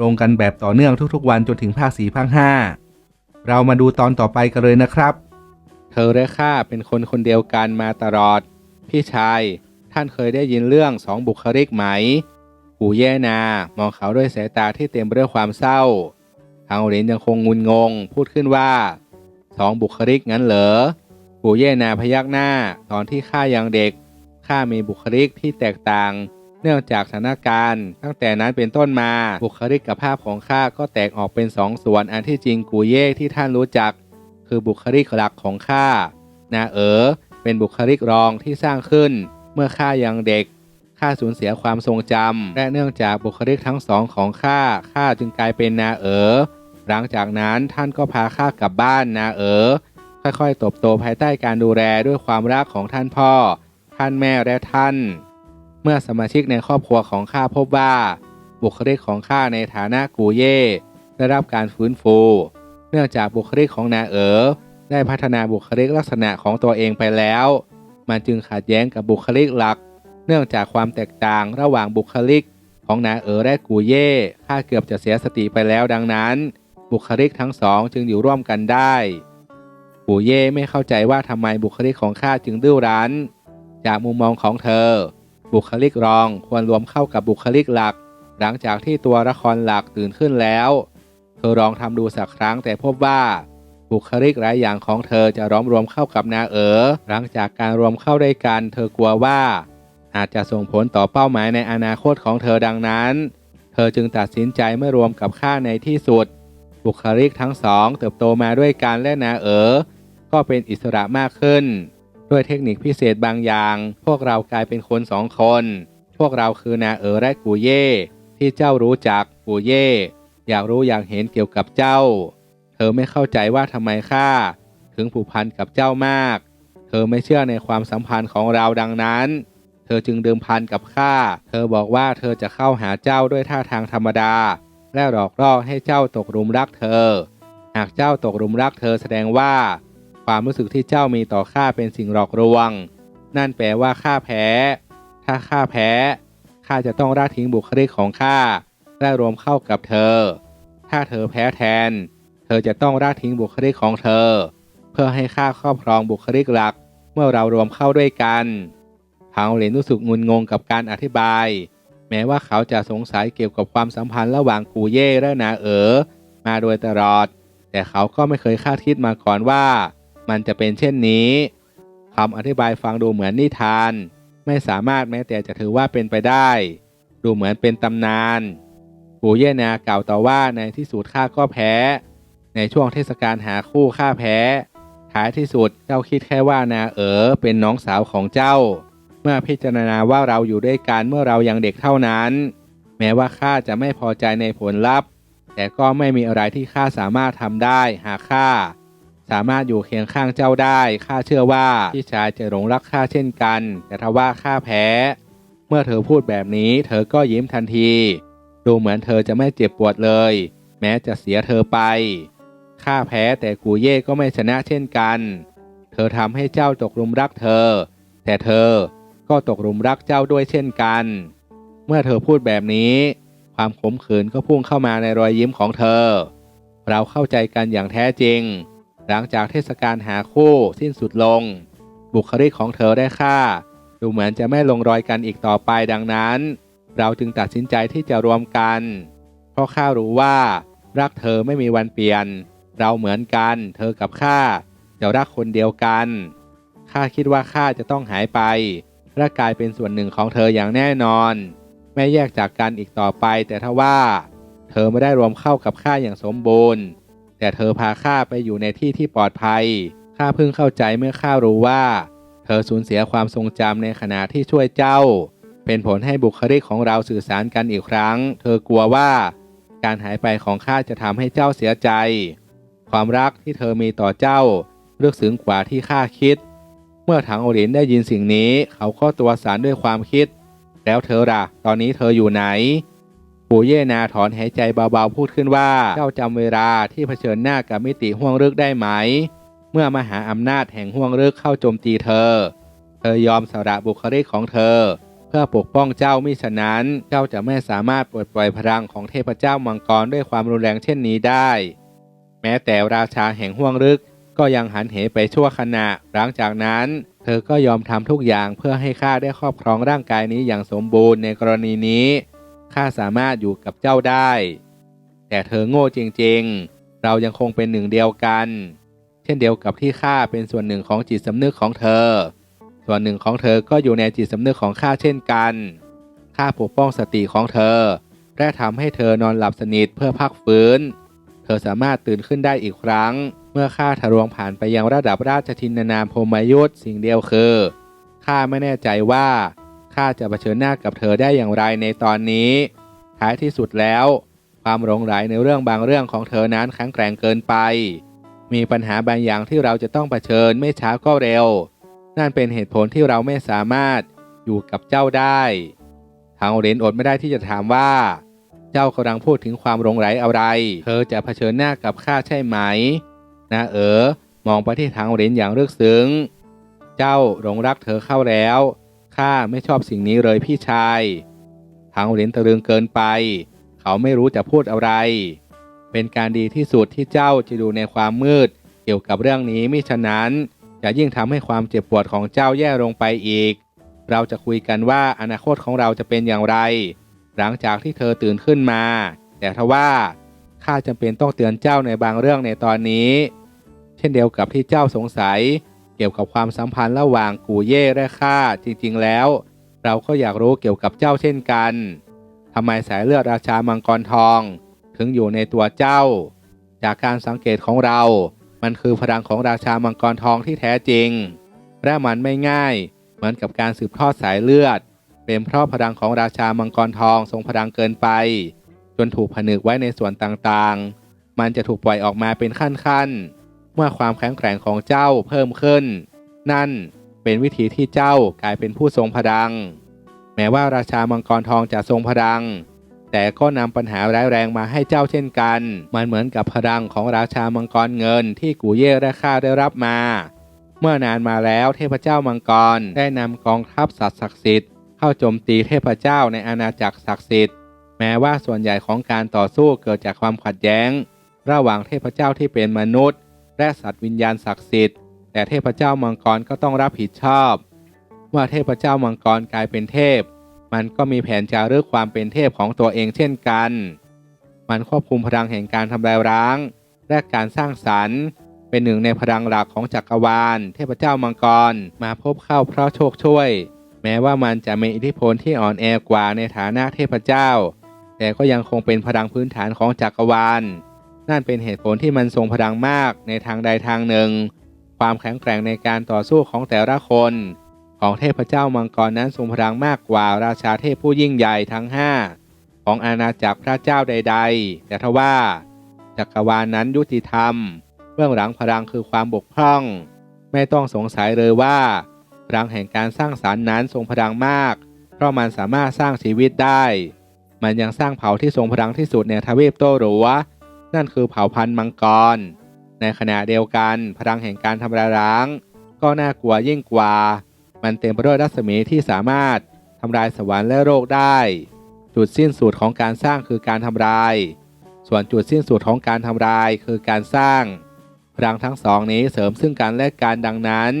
ลงกันแบบต่อเนื่องทุกๆ วันจนถึงภาคสี่ภาคห้าเรามาดูตอนต่อไปกันเลยนะครับ เธอและข้าเป็นคนคนเดียวกันมาตลอด พี่ชาย ท่านเคยได้ยินเรื่องสองบุคลิกไหมปู่แย่นามองเขาด้วยสายตาที่เต็มไปด้วยความเศร้า ทางเหรียญยังคงงุนงง พูดขึ้นว่าสองบุคลิกงั้นเหรอปู่แย่นาพยักหน้า ตอนที่ข้ายังเด็กข้ามีบุคลิกที่แตกต่าง เนื่องจากสถานการณ์ ตั้งแต่นั้นเป็นต้นมาบุคลิกภาพของข้าก็แตกออกเป็นสองส่วนอันที่จริงกูเย่ที่ท่านรู้จัก คือบุคลิกหลักของข้านาเอ๋อเป็นบุคลิกรองที่สร้างขึ้น เมื่อข้ายังเด็กข้าสูญเสียความทรงจำและเนื่องจากบุคลิกทั้งสองของข้าข้าจึงกลายเป็นนาเอ๋อหลังจากนั้นท่านก็พาข้ากลับบ้านนาเอ๋อค่อยๆตบโตภายใต้การดูแลด้วยความรักของท่านพ่อ ท่านแม่และท่าน เมื่อสมาชิกในครอบครัวของข้าพบว่า บุคลิกของข้าในฐานะกูเย่ได้รับการฟื้นฟู เนื่องจากบุคลิกของนาเอ๋อได้พัฒนาบุคลิกลักษณะของตัวเองไปแล้ว มันจึงขัดแย้งกับบุคลิกหลัก เนื่องจากความแตกต่างระหว่างบุคลิกของนาเอ๋อและกูเย่ข้าเกือบจะเสียสติไปแล้วดังนั้น บุคลิกทั้งสองจึงอยู่ร่วมกันได้ กูเย่ไม่เข้าใจว่าทำไมบุคลิกของข้าจึงดื้อรั้น จากมุมมองของเธอ บุคลิกรองควรรวมเข้ากับบุคลิกหลัก หลังจากที่ตัวละครหลักตื่นขึ้นแล้วเธอลองทำดูสักครั้งแต่พบว่า บุคลิกหลายอย่างของเธอจะร้อมรวมเข้ากับนาเอ๋อหลังจากการรวมเข้าด้วยกัน เธอกลัวว่า อาจจะส่งผลต่อเป้าหมายในอนาคตของเธอดังนั้น เธอจึงตัดสินใจไม่รวมกับข้าในที่สุด บุคลิกทั้งสอง เติบโตมาด้วยกันและนาเอ๋อก็เป็นอิสระมากขึ้น ด้วยเทคนิคพิเศษบางอย่าง พวกเรากลายเป็นคนสองคน พวกเราคือนาเอ๋อและกูเย่ ที่เจ้ารู้จักกูเย่ อยากรู้อยากเห็นเกี่ยวกับเจ้า เธอไม่เข้าใจว่าทำไมข้าถึงผูกพันกับเจ้ามาก เธอไม่เชื่อในความสัมพันธ์ของเราดังนั้น เธอจึงเดิมพันกับข้า เธอบอกว่าเธอจะเข้าหาเจ้าด้วยท่าทางธรรมดา และหลอกล่อให้เจ้าตกหลุมรักเธอ หากเจ้าตกหลุมรักเธอแสดงว่า ความรู้สึกที่เจ้ามีต่อข้าเป็นสิ่งหลอกลวง นั่นแปลว่าข้าแพ้ ถ้าข้าแพ้ข้าจะต้องละทิ้งบุคลิกของข้าและรวมเข้ากับเธอ ถ้าเธอแพ้แทน เธอจะต้องละทิ้งบุคลิกของเธอ เพื่อให้ข้าครอบครองบุคลิกหลัก เมื่อเรารวมเข้าด้วยกันเผาเหรียญรู้สึกงุนงงกับการอธิบาย แม้ว่าเขาจะสงสัยเกี่ยวกับความสัมพันธ์ระหว่างกูเย่และนาเอ๋อมาโดยตลอด แต่เขาก็ไม่เคยคาดคิดมาก่อนว่า มันจะเป็นเช่นนี้คำอธิบายฟังดูเหมือนนิทาน ไม่สามารถแม้แต่จะถือว่าเป็นไปได้ ดูเหมือนเป็นตำนานปู่เย่นากล่าวต่อว่าในที่สุดข้าก็แพ้ ในช่วงเทศกาลหาคู่ข้าแพ้ท้ายที่สุดเจ้าคิดแค่ว่านาเอ๋อเป็นน้องสาวของเจ้า เมื่อพิจารณาว่าเราอยู่ด้วยกันเมื่อเรายังเด็กเท่านั้น แม้ว่าข้าจะไม่พอใจในผลลัพธ์ แต่ก็ไม่มีอะไรที่ข้าสามารถทำได้หากข้า สามารถอยู่เคียงข้างเจ้าได้ข้าเชื่อว่าพี่ชายจะหลงรักข้าเช่นกัน แต่ทว่าข้าแพ้ เมื่อเธอพูดแบบนี้ เธอก็ยิ้มทันที ดูเหมือนเธอจะไม่เจ็บปวดเลย แม้จะเสียเธอไปข้าแพ้แต่กูเย่ก็ไม่ชนะเช่นกัน เธอทำให้เจ้าตกหลุมรักเธอ แต่เธอก็ตกหลุมรักเจ้าด้วยเช่นกัน เมื่อเธอพูดแบบนี้ ความขมขื่นก็พุ่งเข้ามาในรอยยิ้มของเธอ เราเข้าใจกันอย่างแท้จริง หลังจากเทศกาลหาคู่สิ้นสุดลง บุคลิกของเธอได้ค่า ดูเหมือนจะไม่ลงรอยกันอีกต่อไปดังนั้น เราจึงตัดสินใจที่จะรวมกัน เพราะข้ารู้ว่า รักเธอไม่มีวันเปลี่ยน เราเหมือนกัน เธอกับข้าจะรักคนเดียวกันข้าคิดว่าข้าจะต้องหายไปและกลายเป็นส่วนหนึ่งของเธออย่างแน่นอน ไม่แยกจากกันอีกต่อไป แต่ถ้าว่า เธอไม่ได้รวมเข้ากับข้าอย่างสมบูรณ์ แต่เธอพาข้าไปอยู่ในที่ที่ปลอดภัย ข้าเพิ่งเข้าใจเมื่อข้ารู้ว่า เธอสูญเสียความทรงจำในขณะที่ช่วยเจ้า เป็นผลให้บุคลิกของเราสื่อสารกันอีกครั้ง เธอกลัวว่า การหายไปของข้าจะทำให้เจ้าเสียใจ ความรักที่เธอมีต่อเจ้าลึกซึ้งกว่าที่ข้าคิด เมื่อถังโอหลินได้ยินสิ่งนี้ เขาก็ตัวสารด้วยความคิด แล้วเธอล่ะ ตอนนี้เธออยู่ไหน ปู่เย่นาถอนหายใจเบาๆพูดขึ้นว่า เจ้าจำเวลาที่เผชิญหน้ากับมิติห่วงลึกได้ไหม เมื่อมหาอำนาจแห่งห่วงลึกเข้าโจมตีเธอ เธอยอมสละบุคลิกของเธอ เพื่อปกป้องเจ้ามิฉะนั้นเจ้าจะไม่สามารถปลดปล่อยพลังของเทพเจ้ามังกรด้วยความรุนแรงเช่นนี้ได้ แม้แต่ราชาแห่งห่วงลึกก็ยังหันเหไปชั่วขณะ หลังจากนั้น เธอก็ยอมทำทุกอย่างเพื่อให้ข้าได้ครอบครองร่างกายนี้อย่างสมบูรณ์ในกรณีนี้ ข้าสามารถอยู่กับเจ้าได้ แต่เธอโง่จริงๆ เรายังคงเป็นหนึ่งเดียวกัน เช่นเดียวกับที่ข้าเป็นส่วนหนึ่งของจิตสำนึกของเธอ ส่วนหนึ่งของเธอก็อยู่ในจิตสำนึกของข้าเช่นกัน ข้าปกป้องสติของเธอ และทำให้เธอนอนหลับสนิทเพื่อพักฟื้น เธอสามารถตื่นขึ้นได้อีกครั้ง เมื่อข้าทะลวงผ่านไปยังระดับราชทินนานามพรมยุทธ์สิ่งเดียวคือข้าไม่แน่ใจว่า ข้าจะเผชิญหน้ากับเธอได้อย่างไรในตอนนี้ ท้ายที่สุดแล้ว ความหลงไหลในเรื่องบางเรื่องของเธอนั้นแข็งแกร่งเกินไป มีปัญหาบางอย่างที่เราจะต้องเผชิญไม่ช้าก็เร็ว นั่นเป็นเหตุผลที่เราไม่สามารถอยู่กับเจ้าได้ ทางเหรนอดไม่ได้ที่จะถามว่า เจ้ากำลังพูดถึงความหลงไหลอะไร เธอจะเผชิญหน้ากับข้าใช่ไหม นะเออมองไปที่ทางเหรนอย่างเลึกซึ้ง เจ้าหลงรักเธอเข้าแล้ว ข้าไม่ชอบสิ่งนี้เลยพี่ชาย ทางเหรินตะลึงเกินไป เขาไม่รู้จะพูดอะไร เป็นการดีที่สุดที่เจ้าจะดูในความมืด เกี่ยวกับเรื่องนี้มิฉะนั้น จะยิ่งทำให้ความเจ็บปวดของเจ้าแย่ลงไปอีก เราจะคุยกันว่าอนาคตของเราจะเป็นอย่างไร หลังจากที่เธอตื่นขึ้นมา แต่ทว่าข้าจำเป็นต้องเตือนเจ้าในบางเรื่องในตอนนี้ เช่นเดียวกับที่เจ้าสงสัย เกี่ยวกับความสัมพันธ์ระหว่างกูเย่และข้าจริงๆแล้ว เราก็อยากรู้เกี่ยวกับเจ้าเช่นกันทำไมสายเลือดราชามังกรทอง ถึงอยู่ในตัวเจ้า จากการสังเกตของเรา มันคือพลังของราชามังกรทองที่แท้จริง และมันไม่ง่าย เหมือนกับการสืบทอดสายเลือด เป็นเพราะพลังของราชามังกรทองทรงพลังเกินไป จนถูกผนึกไว้ในส่วนต่างๆ มันจะถูกปล่อยออกมาเป็นขั้นๆ เมื่อความแข็งแกร่งของเจ้าเพิ่มขึ้น นั่นเป็นวิธีที่เจ้ากลายเป็นผู้ทรงพลัง แม้ว่าราชามังกรทองจะทรงพลัง แต่ก็นำปัญหาร้ายแรงมาให้เจ้าเช่นกัน มันเหมือนกับพลังของราชามังกรเงินที่กูเย่และข้าได้รับมา เมื่อนานมาแล้วเทพเจ้ามังกรได้นำกองทัพสัตว์ศักดิ์สิทธิ์เข้าโจมตีเทพเจ้าในอาณาจักรศักดิ์สิทธิ์แม้ว่าส่วนใหญ่ของการต่อสู้เกิดจากความขัดแย้ง ระหว่างเทพเจ้าที่เป็นมนุษย์ และสัตว์วิญญาณศักดิ์สิทธิ์ แต่เทพเจ้ามังกรก็ต้องรับผิดชอบเมื่อเทพเจ้ามังกรกลายเป็นเทพ มันก็มีแผนจารึกความเป็นเทพของตัวเองเช่นกัน มันควบคุมพลังแห่งการทำลายร้าง และการสร้างสรรค์ เป็นหนึ่งในพลังหลักของจักรวาล เทพเจ้ามังกรมาพบเข้าเพราะโชคช่วย แม้ว่ามันจะมีอิทธิพลที่อ่อนแอกว่าในฐานะเทพเจ้า แต่ก็ยังคงเป็นพลังพื้นฐานของจักรวาล นั่นเป็นเหตุผลที่มันทรงพลังมากในทางใดทางหนึ่ง ความแข็งแกร่งในการต่อสู้ของแต่ละคน ของเทพเจ้ามังกรนั้นทรงพลังมากกว่าราชาเทพผู้ยิ่งใหญ่ทั้งห้าของอาณาจักรพระเจ้าใด ๆ แต่ทว่าจักรวาลนนั้นยุติธรรม เบื้องหลังพลังคือความบกพร่อง ไม่ต้องสงสัยเลยว่าพลังแห่งการสร้างสารรค์นั้นทรงพลังมาก เพราะมันสามารถสร้างชีวิตได้ มันยังสร้างเผ่าที่ทรงพลังที่สุดในทวีปโตหรัว นั่นคือเผ่าพันธุ์มังกร ในขณะเดียวกันพลังแห่งการทำลายล้าง ก็น่ากลัวยิ่งกว่า มันเต็มไปด้วยรัศมีที่สามารถทำลายสวรรค์และโลกได้ จุดสิ้นสุดของการสร้างคือการทำลาย ส่วนจุดสิ้นสุดของการทำลายคือการสร้างพลังทั้งสองนี้เสริมซึ่งกันและกันดังนั้น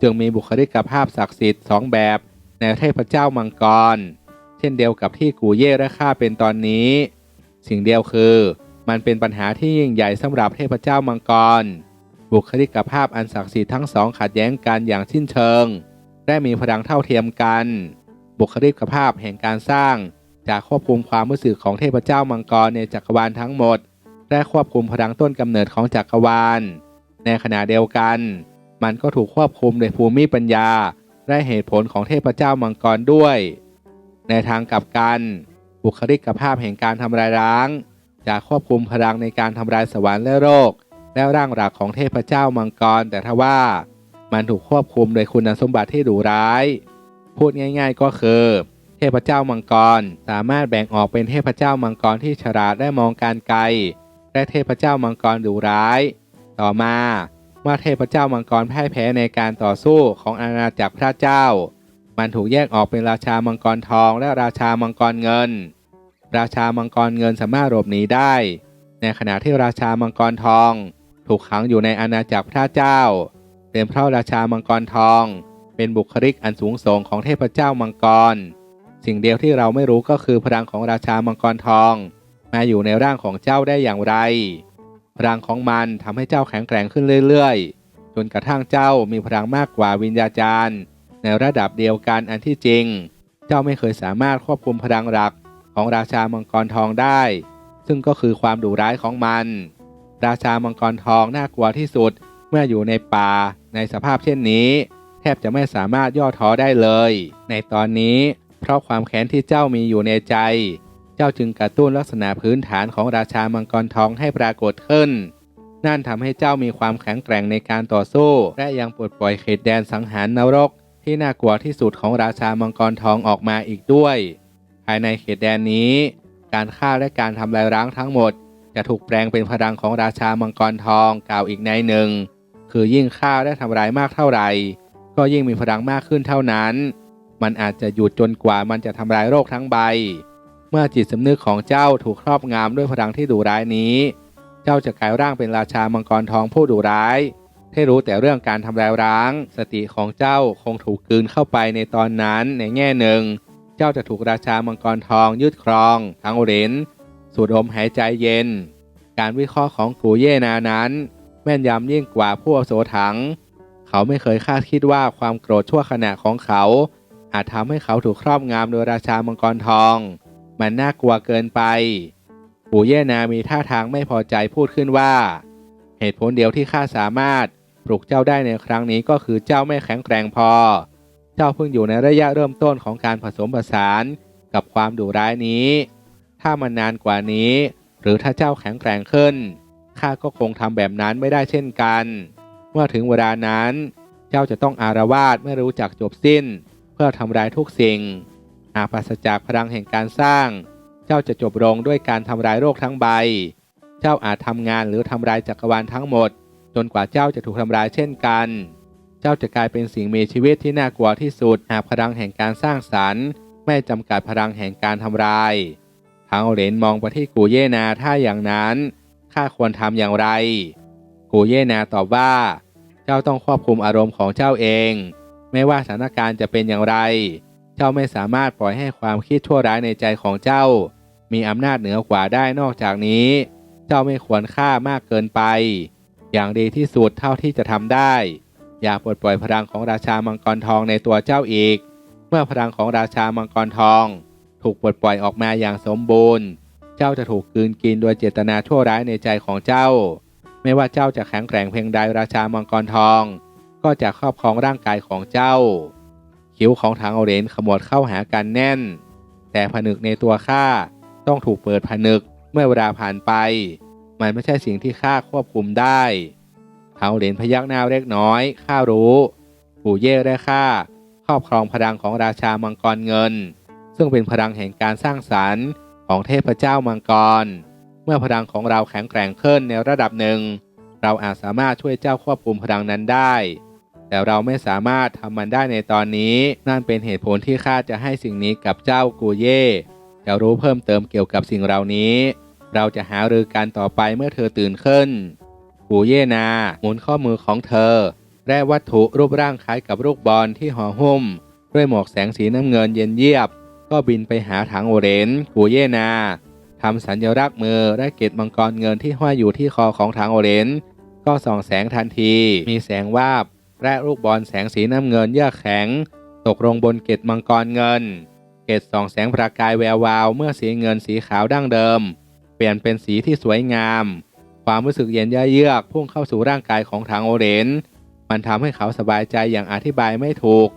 จึงมีบุคลิกภาพศักดิ์สิทธิ์สองแบบในเทพเจ้ามังกร เช่นเดียวกับที่กูเย่และข้าเป็นตอนนี้ สิ่งเดียวคือ มันเป็นปัญหาที่ยิ่งใหญ่สำหรับเทพเจ้ามังกร บุคลิกภาพอันศักดิ์สิทธิ์ทั้งสองขัดแย้งกันอย่างสิ้นเชิงและมีพลังเท่าเทียมกัน บุคลิกภาพแห่งการสร้างจะควบคุมความรู้สึกของเทพเจ้ามังกรในจักรวาลทั้งหมด และควบคุมพลังต้นกำเนิดของจักรวาล ในขณะเดียวกัน มันก็ถูกควบคุมโดยภูมิปัญญา และเหตุผลของเทพเจ้ามังกรด้วย ในทางกลับกัน บุคลิกภาพแห่งการทำลายล้าง จะควบคุมพลังในการทำลายสวรรค์และโลกและร่างหลักของเทพเจ้ามังกร แต่ทว่ามันถูกควบคุมโดยคุณสมบัติที่ดุร้าย พูดง่าย ๆก็คือ เทพเจ้ามังกรสามารถแบ่งออกเป็นเทพเจ้ามังกรที่ฉลาดและมองการไกล และเทพเจ้ามังกรดุร้าย ต่อมาเมื่อเทพเจ้ามังกรพ่ายแพ้ในการต่อสู้ของอาณาจักรพระเจ้า มันถูกแยกออกเป็นราชามังกรทองและราชามังกรเงิน ราชามังกรเงินสามารถหลบหนีได้ ในขณะที่ราชามังกรทอง ถูกขังอยู่ในอาณาจักรพระเจ้า เป็นเพราะราชามังกรทอง เป็นบุคลิกอันสูงส่งของเทพเจ้ามังกร สิ่งเดียวที่เราไม่รู้ก็คือพลังของราชามังกรทอง มาอยู่ในร่างของเจ้าได้อย่างไร พลังของมันทำให้เจ้าแข็งแกร่งขึ้นเรื่อยๆ จนกระทั่งเจ้ามีพลังมากกว่าวิญญาจารย์ ในระดับเดียวกันอันที่จริง เจ้าไม่เคยสามารถควบคุมพลังหลัก ของราชามังกรทองได้ ซึ่งก็คือความดุร้ายของมัน ราชามังกรทองน่ากลัวที่สุดเมื่ออยู่ในป่าในสภาพเช่นนี้ แทบจะไม่สามารถย่อท้อได้เลย ในตอนนี้ เพราะความแค้นที่เจ้ามีอยู่ในใจ เจ้าจึงกระตุ้นลักษณะพื้นฐานของราชามังกรทองให้ปรากฏขึ้น นั่นทำให้เจ้ามีความแข็งแกร่งในการต่อสู้ และยังปลดปล่อยเขตแดนสังหารนรกที่น่ากลัวที่สุดของราชามังกรทองออกมาอีกด้วย ภายในเขตแดนนี้ การฆ่าและการทำลายร้างทั้งหมด จะถูกแปลงเป็นพลังของราชามังกรทองกล่าวอีกในหนึ่ง คือยิ่งฆ่าและทำลายมากเท่าไหร่ ก็ยิ่งมีพลังมากขึ้นเท่านั้น มันอาจจะหยุดจนกว่ามันจะทำลายโรคทั้งใบ เมื่อจิตสำนึกของเจ้าถูกครอบงำด้วยพลังที่ดุร้ายนี้ เจ้าจะกลายร่างเป็นราชามังกรทองผู้ดุร้ายที่รู้แต่เรื่องการทำลายร้าง สติของเจ้าคงถูกกลืนเข้าไปในตอนนั้นในแง่หนึ่ง เจ้าจะถูกราชามังกรทองยึดครอง ทั้งเหรินสูดลมหายใจเย็น การวิเคราะห์ของกูเย่นานั้น แม่นยำยิ่งกว่าพวกโสถัง เขาไม่เคยคาดคิดว่าความโกรธชั่วขณะของเขา อาจทำให้เขาถูกครอบงำโดยราชามังกรทอง มันน่ากลัวเกินไปปู่เย่นามีท่าทางไม่พอใจพูดขึ้นว่า เหตุผลเดียวที่ข้าสามารถปลุกเจ้าได้ในครั้งนี้ก็คือเจ้าไม่แข็งแกร่งพอ เจ้าเพิ่งอยู่ในระยะเริ่มต้นของการผสมผสานกับความดุร้ายนี้ ถ้ามันนานกว่านี้ หรือถ้าเจ้าแข็งแกร่งขึ้น ข้าก็คงทำแบบนั้นไม่ได้เช่นกัน เมื่อถึงเวลานั้น เจ้าจะต้องอารวาสไม่รู้จักจบสิ้น เพื่อทำลายทุกสิ่งหากปราศจากพลังแห่งการสร้าง เจ้าจะจบลงด้วยการทำลายโลกทั้งใบ เจ้าอาจทำงานหรือทำลายจักรวาลทั้งหมด จนกว่าเจ้าจะถูกทำลายเช่นกัน เจ้าจะกลายเป็นสิ่งมีชีวิตที่น่ากลัวที่สุด หากพลังแห่งการสร้างสรรค์ ไม่จำกัดพลังแห่งการทำลาย ทางเหรนมองไปที่กูเยนาถ้าอย่างนั้นข้าควรทำอย่างไร กูเยนาตอบว่า เจ้าต้องควบคุมอารมณ์ของเจ้าเอง ไม่ว่าสถานการณ์จะเป็นอย่างไร เจ้าไม่สามารถปล่อยให้ความคิดชั่วร้ายในใจของเจ้า มีอำนาจเหนือกว่าได้นอกจากนี้ เจ้าไม่ควรฆ่ามากเกินไป อย่างดีที่สุดเท่าที่จะทำได้ อย่าปลดปล่อยพลังของราชามังกรทองในตัวเจ้าอีก เมื่อพลังของราชามังกรทอง ถูกปลดปล่อยออกมาอย่างสมบูรณ์ เจ้าจะถูกกืนกินโดยเจตนาชั่วร้ายในใจของเจ้า ไม่ว่าเจ้าจะแข็งแกร่งเพียงใดราชามังกรทอง ก็จะครอบครองร่างกายของเจ้า คิ้วของทางเอเรนขมวดเข้าหากันแน่น แต่ผนึกในตัวข้าต้องถูกเปิดผนึกเมื่อเวลาผ่านไป มันไม่ใช่สิ่งที่ข้าควบคุมได้ เทาเหรนพยักหน้าเล็กน้อยข้ารู้ปู่เย่และข้าครอบครองพลังของราชามังกรเงิน ซึ่งเป็นพลังแห่งการสร้างสรรค์ของเทพเจ้ามังกร เมื่อพลังของเราแข็งแกร่งขึ้นในระดับหนึ่ง เราอาจสามารถช่วยเจ้าควบคุมพลังนั้นได้ แต่เราไม่สามารถทำมันได้ในตอนนี้ นั่นเป็นเหตุผลที่ข้าจะให้สิ่งนี้กับเจ้ากูเย่จะรู้เพิ่มเติมเกี่ยวกับสิ่งเหล่านี้ เราจะหารือกันต่อไปเมื่อเธอตื่นขึ้น กูเยนาหมุนข้อมือของเธอ และวัตถุรูปร่างคล้ายกับลูกบอลที่ห่อหุ้ม ด้วยหมวกแสงสีน้ำเงินเย็นเยียบ ก็บินไปหาถังโอเรนกูเยนาทำสัญลักษณ์มือและเกล็ดมังกรเงินที่ห้อยอยู่ที่คอของถังโอเรนก็ส่องแสงทันที มีแสงวาบ และลูกบอลแสงสีน้ำเงินเยือกแข็ง ตกลงบนเกล็ดมังกรเงิน เกล็ดส่องแสงประกายแวววาว เมื่อสีเงินสีขาวดั้งเดิม เปลี่ยนเป็นสีที่สวยงาม ความรู้สึกเย็นเยือกพุ่งเข้าสู่ร่างกายของถังโอเรน มันทำให้เขาสบายใจอย่างอธิบายไม่ถูก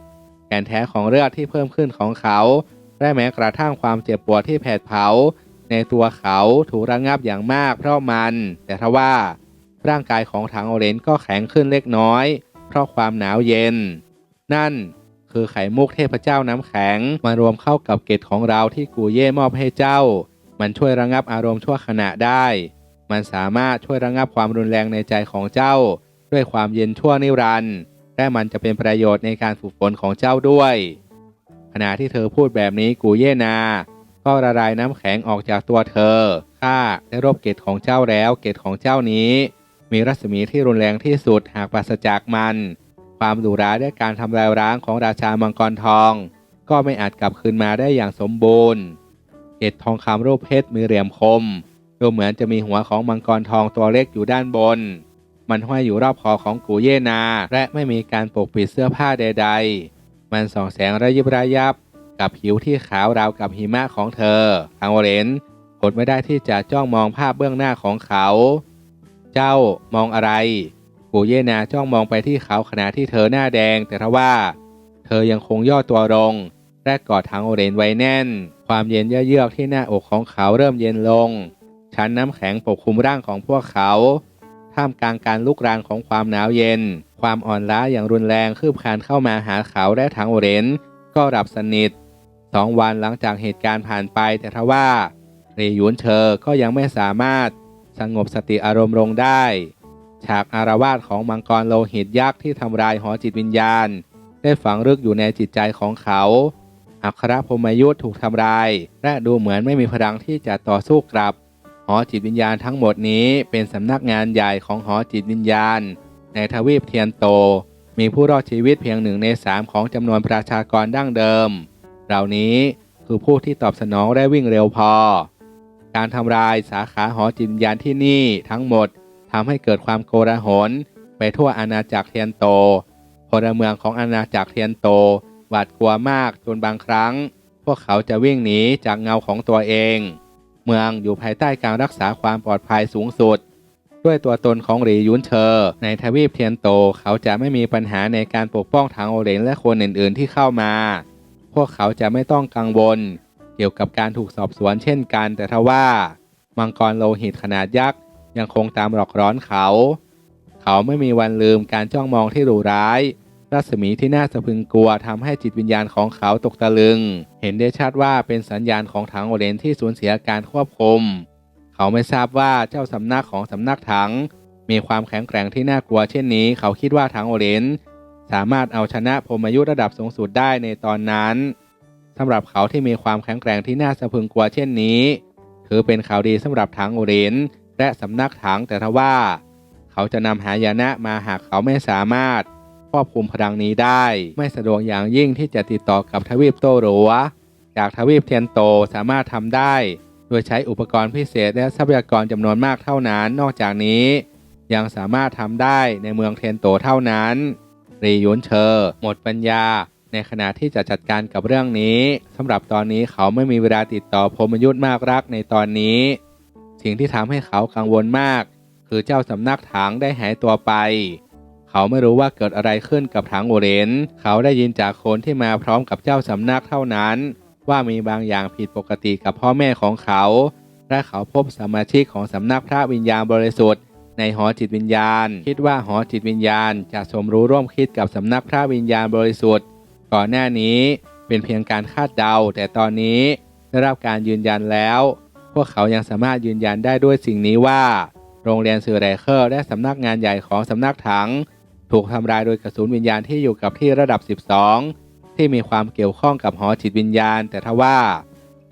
แก่นแท้ของเลือดที่เพิ่มขึ้นของเขาและแม้กระทั่งความเจ็บปวดที่แผดเผา ในตัวเขาถูกระงับอย่างมากเพราะมัน แต่ทว่า ร่างกายของถังโอเรนก็แข็งขึ้นเล็กน้อย เพราะความหนาวเย็น นั่นคือไข่มุกเทพเจ้าน้ำแข็งมารวมเข้ากับเกตของเราที่กูเย่มอบให้เจ้า มันช่วยระงับอารมณ์ชั่วขณะได้ มันสามารถช่วยระงับความรุนแรงในใจของเจ้า ด้วยความเย็นชั่วนิรันดร์และมันจะเป็นประโยชน์ในการฝึกฝนของเจ้าด้วย ขณะที่เธอพูดแบบนี้กูเยนา ก็ละลายน้ำแข็งออกจากตัวเธอข้าได้รบเกตของเจ้าแล้วเกตของเจ้านี้ มีรัศมีที่รุนแรงที่สุดหากปราศจากมัน ความดุร้ายและการทำลายร้างของราชามังกรทอง ก็ไม่อาจกลับคืนมาได้อย่างสมบูรณ์เกตทองคำรูปเพชรมีเหลี่ยมคม ดูเหมือนจะมีหัวของมังกรทองตัวเล็กอยู่ด้านบน มันห้อยอยู่รอบคอของกูเยนา และไม่มีการปกปิดเสื้อผ้าใด ๆ มันส่องแสงระยิบระยับ กับผิวที่ขาวราวกับหิมะของเธอทางโอเรนอดไม่ได้ที่จะจ้องมองภาพเบื้องหน้าของเขา เจ้ามองอะไร กูเยนาจ้องมองไปที่เขาขณะที่เธอหน้าแดง แต่ทว่า เธอยังคงย่อตัวลงและกอดทางโอเรนไว้แน่น ความเย็นเยือกที่หน้าอกของเขาเริ่มเย็นลง ชั้นน้ำแข็งปกคลุมร่างของพวกเขา ท่ามกลางการลุกรานของความหนาวเย็น ความอ่อนล้าอย่างรุนแรงคืบคลานเข้ามาหาเขาและทางโอเรนก็หลับสนิทสองวันหลังจากเหตุการณ์ผ่านไปแต่ทว่าเรยุนเชอก็ยังไม่สามารถสงบสติอารมณ์ลงได้ ฉากอารวาสของมังกรโลหิตยักษ์ที่ทำลายหอจิตวิญญาณ ได้ฝังลึกอยู่ในจิตใจของเขาอัครพมยุทธ์ถูกทำลาย และดูเหมือนไม่มีพลังที่จะต่อสู้กลับ หอจิตวิญญาณทั้งหมดนี้เป็นสำนักงานใหญ่ของหอจิตวิญญาณ ในทวีปเทียนโต มีผู้รอดชีวิตเพียงหนึ่งในสามของจำนวนประชากรดั้งเดิม เหล่านี้คือผู้ที่ตอบสนองและวิ่งเร็วพอ การทำลายสาขาหอจิตวิญญาณที่นี่ทั้งหมดทำให้เกิดความโกลาหลไปทั่วอาณาจักรเทียนโตพลเมืองของอาณาจักรเทียนโตหวาดกลัวมากจนบางครั้ง พวกเขาจะวิ่งหนีจากเงาของตัวเอง เมืองอยู่ภายใต้การรักษาความปลอดภัยสูงสุด ด้วยตัวตนของหลียุนเชอร์ในทวีปเทียนโตเขาจะไม่มีปัญหาในการปกป้องทางโอเหรนและคนอื่นๆที่เข้ามา พวกเขาจะไม่ต้องกังวล เกี่ยวกับการถูกสอบสวนเช่นกัน แต่ทว่า มังกรโลหิตขนาดยักษ์ยังคงตามหลอกร้อนเขา เขาไม่มีวันลืมการจ้องมองที่ดุร้าย รัศมีที่น่าสะพึงกลัวทำให้จิตวิญญาณของเขาตกตะลึง เห็นได้ชัดว่าเป็นสัญญาณของถังโอเรนที่สูญเสียการควบคุม เขาไม่ทราบว่าเจ้าสำนักของสำนักถัง มีความแข็งแกร่งที่น่ากลัวเช่นนี้ เขาคิดว่าถังโอเรนสามารถเอาชนะพรหมยุทธระดับสูงสุดได้ในตอนนั้นสำหรับเขาที่มีความแข็งแกร่งที่น่าสะพึงกลัวเช่นนี้ ถือเป็นข่าวดีสำหรับถังโอเรนและสำนักถังแต่ทว่า เขาจะนำหายนะมาหากเขาไม่สามารถ ควบคุมพลังนี้ได้ ไม่สะดวกอย่างยิ่งที่จะติดต่อกับทวีปโตหรัว จากทวีปเทียนโตสามารถทำได้ โดยใช้อุปกรณ์พิเศษและทรัพยากรจำนวนมากเท่านั้น นอกจากนี้ ยังสามารถทำได้ในเมืองเทียนโตเท่านั้นรียุนเชอร์หมดปัญญา ในขณะที่จะจัดการกับเรื่องนี้สำหรับตอนนี้เขาไม่มีเวลาติดต่อพรมยุทธ์มากรักในตอนนี้ สิ่งที่ทำให้เขากังวลมาก คือเจ้าสำนักถังได้หายตัวไป เขาไม่รู้ว่าเกิดอะไรขึ้นกับถังโอเรนเขาได้ยินจากคนที่มาพร้อมกับเจ้าสำนักเท่านั้น ว่ามีบางอย่างผิดปกติกับพ่อแม่ของเขา และเขาพบสมาชิกของสำนักพระวิญญาณบริสุทธิ์ในหอจิตวิญญาณ คิดว่าหอจิตวิญญาณจะสมรู้ร่วมคิดกับสำนักพระวิญญาณบริสุทธิ์ ก่อนหน้านี้เป็นเพียงการคาดเดา แต่ตอนนี้ได้รับการยืนยันแล้ว พวกเขายังสามารถยืนยันได้ด้วยสิ่งนี้ว่า โรงเรียนสื่อไรเคอร์และสำนักงานใหญ่ของสำนักถัง ถูกทำลายโดยกระสุนวิญญาณที่อยู่กับที่ระดับ 12 ที่มีความเกี่ยวข้องกับหอจิตวิญญาณ แต่ทว่า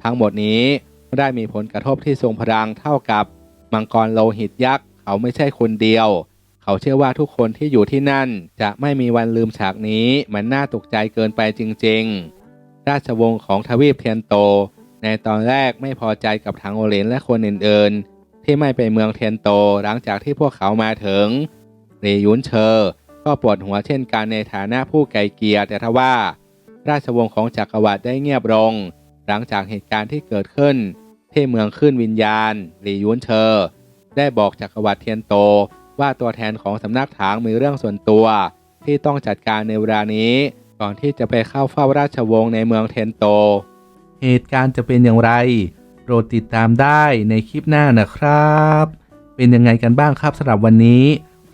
ทั้งหมดนี้ได้มีผลกระทบที่ทรงพลังเท่ากับมังกรโลหิตยักษ์เขาไม่ใช่คนเดียว เขาเชื่อว่าทุกคนที่อยู่ที่นั่นจะไม่มีวันลืมฉากนี้มันน่าตกใจเกินไปจริง ๆ ราชวงศ์ของทวีปเทียนโต ในตอนแรกไม่พอใจกับทางโอเลนและคนอื่นๆ ที่ไม่ไปเมืองเทียนโตหลังจากที่พวกเขามาถึงเรยุนเชอร์ ก็ปวดหัวเช่นกันในฐานะผู้ไกลเกียรแต่ทว่า ราชวงศ์ของจักรวรรดิได้เงียบลง หลังจากเหตุการณ์ที่เกิดขึ้น ที่เมืองขึ้นวิญญาณหลียุนเชอร์ได้บอกจักรวรรดิเทียนโตว่าตัวแทนของสำนักถางมีเรื่องส่วนตัวที่ต้องจัดการในเวลานี้ ก่อนที่จะไปเข้าเฝ้าราชวงศ์ในเมืองเทนโต เหตุการณ์จะเป็นอย่างไรโปรดติดตามได้ในคลิปหน้านะครับ เป็นยังไงกันบ้างครับสำหรับวันนี้